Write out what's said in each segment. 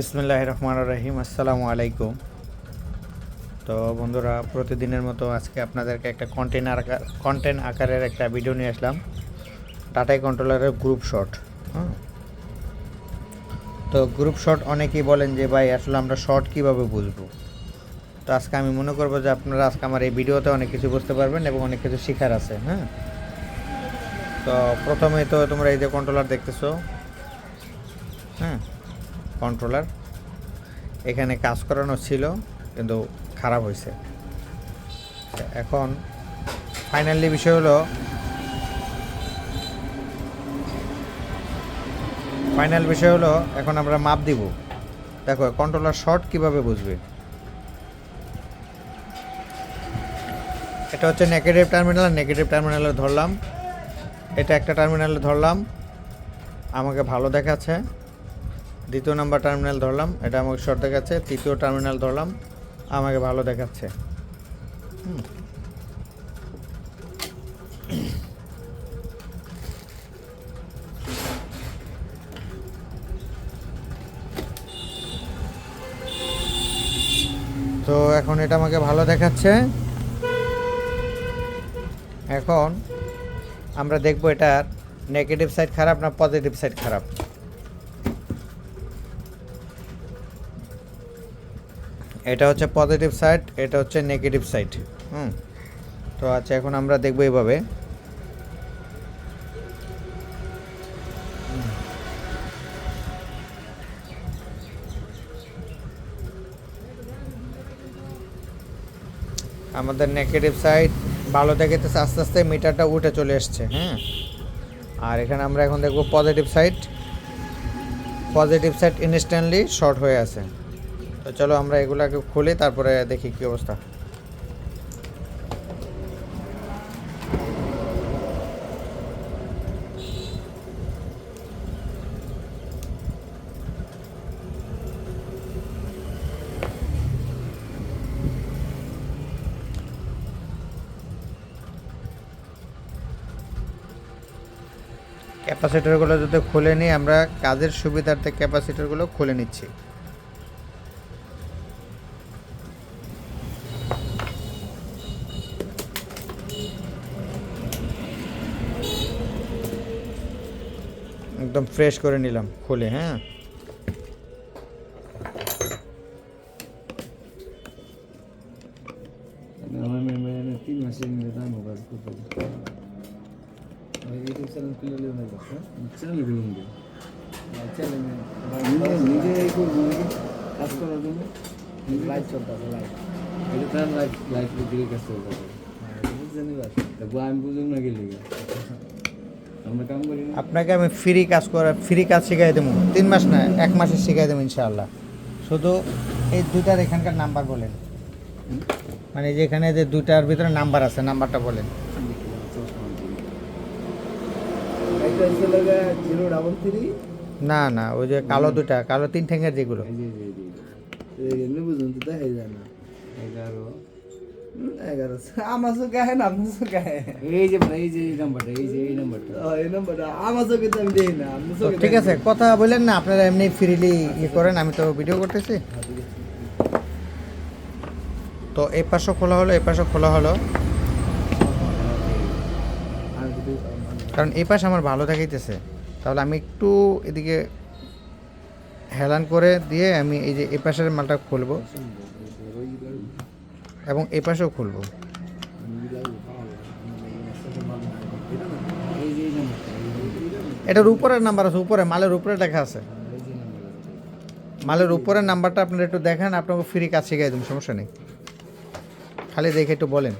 বিসমুল্লাহ রহমান রহিম, আসসালামু আলাইকুম। তো বন্ধুরা, প্রতিদিনের মতো আজকে আপনাদেরকে একটা কন্টেন্ট আকার কন্টেন্ট আকারের একটা ভিডিও নিয়ে আসলাম। টাটাই কন্ট্রোলারের গ্রুপ শট হ্যাঁ? তো গ্রুপ শট অনেকেই বলেন যে, ভাই, আসলে আমরা শট কীভাবে বুঝব? তো আজকে আমি মনে করব যে, আপনারা আজকে আমার এই ভিডিওতে অনেক কিছু বুঝতে পারবেন এবং অনেক কিছু শেখার আছে হ্যাঁ? তো প্রথমে তো তোমরা এই যে কন্ট্রোলার দেখতেছো হ্যাঁ? কন্ট্রোলার এখানে কাজ করানো ছিল, কিন্তু খারাপ হয়েছে। এখন ফাইনালি বিষয় হলো ফাইনাল বিষয় হলো, এখন আমরা মাপ দিব। দেখো কন্ট্রোলার শর্ট কীভাবে বুঝবে? এটা হচ্ছে নেগেটিভ টার্মিনাল নেগেটিভ টার্মিনালে ধরলাম। এটা একটা টার্মিনালে ধরলাম। আমাকে ভালো দেখাচ্ছে। দ্বিতীয় নাম্বার টার্মিনাল ধরলাম, এটা আমাকে শর্ট দেখাচ্ছে, তৃতীয় টার্মিনাল ধরলাম, আমাকে ভালো দেখাচ্ছে। তো এখন এটা আমাকে ভালো দেখাচ্ছে। এখন আমরা দেখব এটার নেগেটিভ সাইড খারাপ না পজিটিভ সাইড খারাপ। এটা হচ্ছে পজিটিভ সাইড এটা হচ্ছে নেগেটিভ সাইড হুম। তো আচ্ছা এখন আমরা দেখব এইভাবে আমাদের নেগেটিভ সাইড ভালো দেখাইতেছে, আস্তে আস্তে মিটারটা উঠে চলে এসছে। হ্যাঁ আর এখানে আমরা এখন দেখব positive side positive side instantly short হয়ে আছে। তো চলো আমরা এগুলাকে খুলি তারপরে দেখি কি অবস্থা। ক্যাপাসিটারগুলো যদি খুলে নিই, আমরা কাজের সুবিধার্থে ক্যাপাসিটারগুলো খুলে নিচ্ছি। একদম ফ্রেশ করে নিলাম খুলে হ্যাঁ আমার মেম্বারে তিন মাসের মধ্যে দাম হবে করতে ইউটিউব চ্যানেল খুলে নেবেন না চ্যানেল খুলুন চ্যানেল নিজে এই করব নাকি কাজ করার জন্য লাইভ চলতেছে লাইভ এটা তার লাইভ লাইভ দিকে কাজ চলতেছে বুঝছেন এবার দেখব আমি বুঝুন না গেলে আমরা কাম করি না আপনাকে আমি ফ্রি কাজ করা ফ্রি কাজ শিখাই দেবো। তিন মাস না এক মাসে শিখাই দেবো ইনশাআল্লাহ। শুধু এই দুটার এখানকার নাম্বার বলেন। মানে যেখানে যে দুটার ভিতরে নাম্বার আছে নাম্বারটা বলেন। না না ওই যে কালো দুটা কালো তিন ঠ্যাঙ্গের যেগুলো। বুঝুন তো আমার চোখে আহে না আপনার চোখে আহে এই যে এই যে এই নাম্বারটা এই যে এই নাম্বারটা। এই নাম্বারটা আমার চোখে তো আমি দেখি না আপনার তো চোখে ঠিক আছে কথা বললেন না আপনারা এমনি ফ্রিলি ইয়ে করেন আমি তো ভিডিও করতেছি। তো এই পাশও খোলা হলো এই পাশও খোলা হলো। কারণ এই পাশ আমার ভালো দেখাইতেছে। তাহলে আমি একটু এদিকে হেলান করে দিয়ে আমি এই যে এই পাশের মালটা খুলবো। এবং এই পাশেও খুলবো এটার উপরের নাম্বার আছে উপরে মালের উপরে লেখা আছে মালের উপরের নাম্বারটা আপনারা একটু দেখেন আপনাকে ফ্রি কাজ শিখাই দেবো সমস্যা নেই খালি দেখে একটু বলেন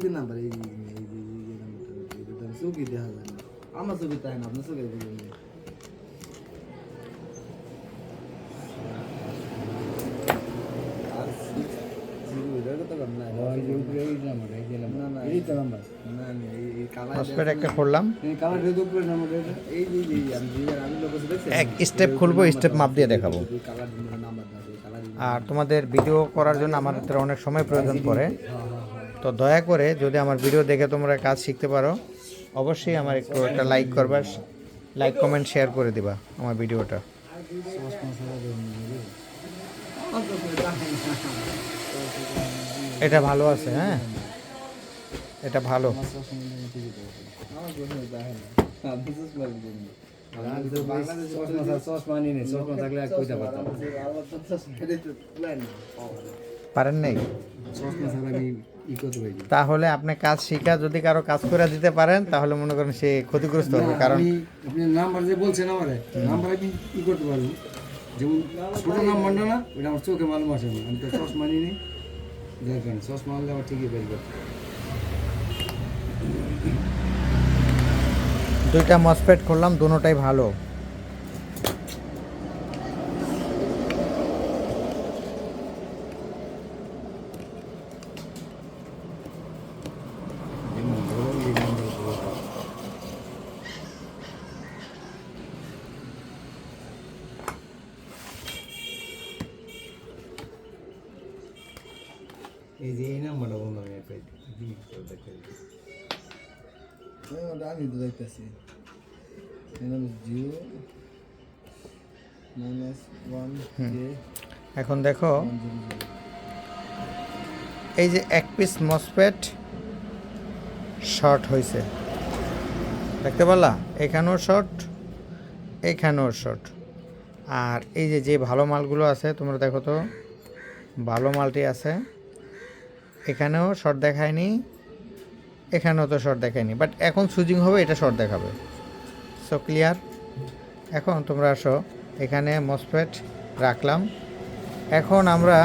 যে নাম্বার এই যে এই যে এই যে নাম্বারটা এটা তো চোখে দেখা যায় না আমার চোখে তাই না আপনার চোখে দেখবেন হসপিটাল একটা এক স্টেপ খুলবো স্টেপ মাপ দিয়ে দেখাবো। আর তোমাদের ভিডিও করার জন্য আমাদের অনেক সময় প্রয়োজন পড়ে। তো দয়া করে যদি আমার ভিডিও দেখে তোমরা কাজ শিখতে পারো অবশ্যই আমার একটু একটা লাইক করবা লাইক কমেন্ট শেয়ার করে দিবা আমার ভিডিওটা দিয়ে নিয়ে এটা ভালো আছে হ্যাঁ? এটা ভালো। পারেন নাই? তাহলে আপনি কাজ শিখা, যদি কারও কাজ করে দিতে পারেন, তাহলে মনে করেন সে ক্ষতিগ্রস্ত হবে, কারণ আপনি নাম্বার যে বলছেন নাম্বার আমি করতে পারব। যেমন না, ওটা আমার চোখে মালুম আমি তো মানি নেই কারণে সস মানলে আমার ঠিকই বের দুইটা মসপেট করলাম দুটাই ভালো যেমন ধরুন এই নাম্বার এই যে এই নাম্বারটা বন্ধ আমি দেখতে আমি তো দেখতেছি জিরো মাইনাস ওয়ান এখন দেখো এই যে এক পিস মসপেট শর্ট হয়েছে দেখতে পারলা? এখানেও শর্ট এখানেও শর্ট আর এই যে যে ভালো মালগুলো আছে তোমরা দেখো তো ভালো মালটি আছে। এখানেও শর্ট দেখায়নি, এখানেও তো শর্ট দেখায়নি বাট এখন সুইচিং হবে, এটা শর্ট দেখাবে। সো ক্লিয়ার এখন তোমরা আসো, এখানে মসপেট রাখলাম। এখন আমরা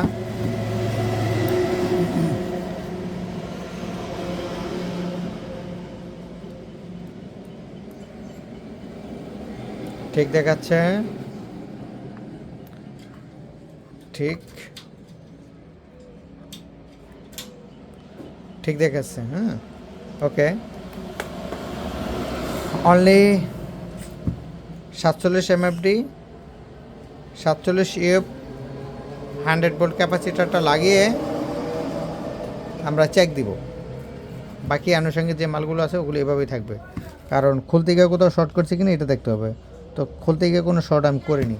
ঠিক দেখাচ্ছে। ঠিক। ঠিক দেখাচ্ছে হ্যাঁ ওকে অনলি সাতচল্লিশ এমএফডি সাতচল্লিশ ইউএফ হান্ড্রেড ভোল্ট ক্যাপাসিটারটা লাগিয়ে আমরা চেক দিব। বাকি আনুষঙ্গিক যে মালগুলো আছে, ওগুলো এভাবেই থাকবে। কারণ খুলতে গিয়ে কোথাও শর্ট করছে কিনা, এটা দেখতে হবে। তো খুলতে গিয়ে কোনো শর্ট আমি করিনি।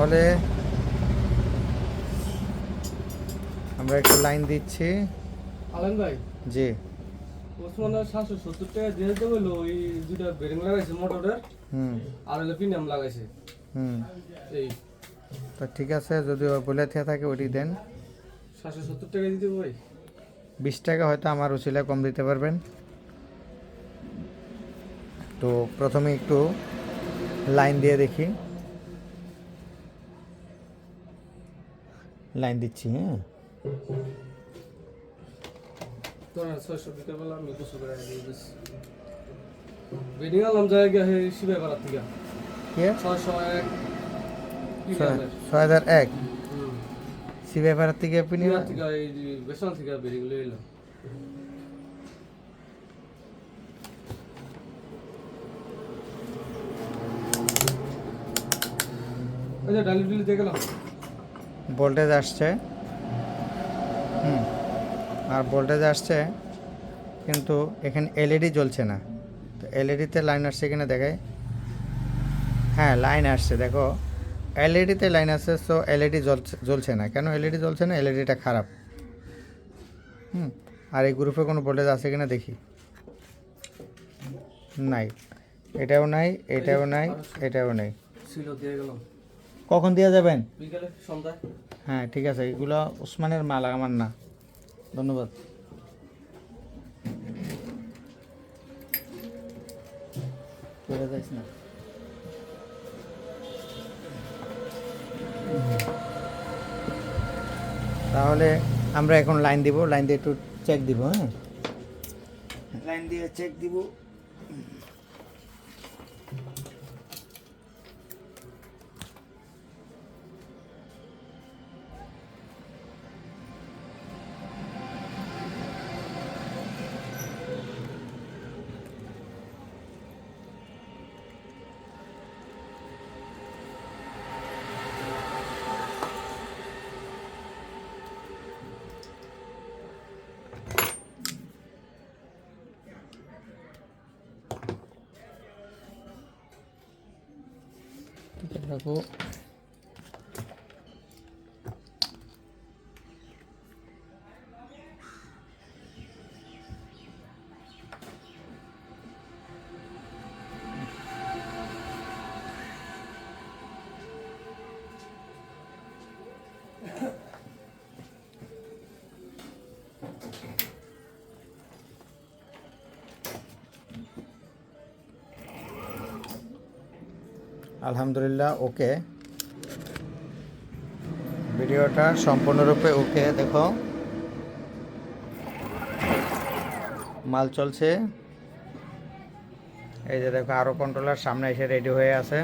তাহলে আমরা একটু লাইন দিচ্ছি। আলেন ভাই জি। ওসমানের সাতশো সত্তর টাকা দিয়ে হইল ওই দুইটা বেরিং লাগাইছে মোটরের হুম। আর হলো পিনাম লাগাইছে। হুম। এই। তো ঠিক আছে যদি বলে থেকে থাকে ওটি দেন। সাতশো সত্তর টাকা দিতে ভাই। বিশ টাকা হয়তো আমার উচিলা কম দিতে পারবেন। তো প্রথমে একটু লাইন দিয়ে দেখি লাইন দিচ্ছি হ্যাঁ তোরা ছয়শো দিতে বললাম আমি দুশো করে দিয়ে দিচ্ছি বেডিং আলাম যায় গিয়ে সেই শিবাই পাড়ার থেকে কে? ছয়শো এক। ছয় হাজার এক? হুম। সিবিআই পাড়ার থেকে আপনি বেসন থেকে বেরিং এলাম আচ্ছা ডালি ডুলি দিয়ে গেলাম ভোল্টেজ আসছে। হুম, আর ভোল্টেজ আসছে কিন্তু এখানে এলইডি জ্বলছে না। তো এলইডিতে লাইন আসছে কিনা দেখায় হ্যাঁ লাইন আসছে, দেখো। এলইডিতে লাইন আসছে সো এলইডি জ্বলছে জ্বলছে না। কেন এলইডি জ্বলছে না? এলইডিটা খারাপ। হুম, আর এই গ্রুপে কোনো ভোল্টেজ আছে কিনা দেখি। নাই, এটাও নাই এটাও নাই এটাও নাই। ছিল দিয়ে গেলাম কখন দিয়ে যাবেন? হ্যাঁ ঠিক আছে এগুলো ওসমানের মাল আমার না। ধন্যবাদ। চলে যাইস না। তাহলে আমরা এখন লাইন দিব লাইন দিয়ে একটু চেক দিব হ্যাঁ? লাইন দিয়ে চেক দিব। が5。Yeah. আলহামদুলিল্লাহ, ওকে। ভিডিওটা সম্পূর্ণরূপে ওকে, দেখো। মাল চলছে। এই যে দেখো আরও কন্ট্রোলার সামনে এসে রেডি হয়ে আছে।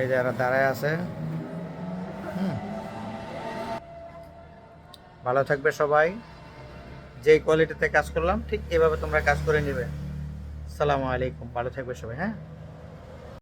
এই যে এরা দাঁড়ায় আছে। ভালো থাকবে সবাই। যেই কোয়ালিটিতে কাজ করলাম, ঠিক এভাবে তোমরা কাজ করে নেবে। সালামু আলাইকুম, ভালো থাকবে সবাই হ্যাঁ?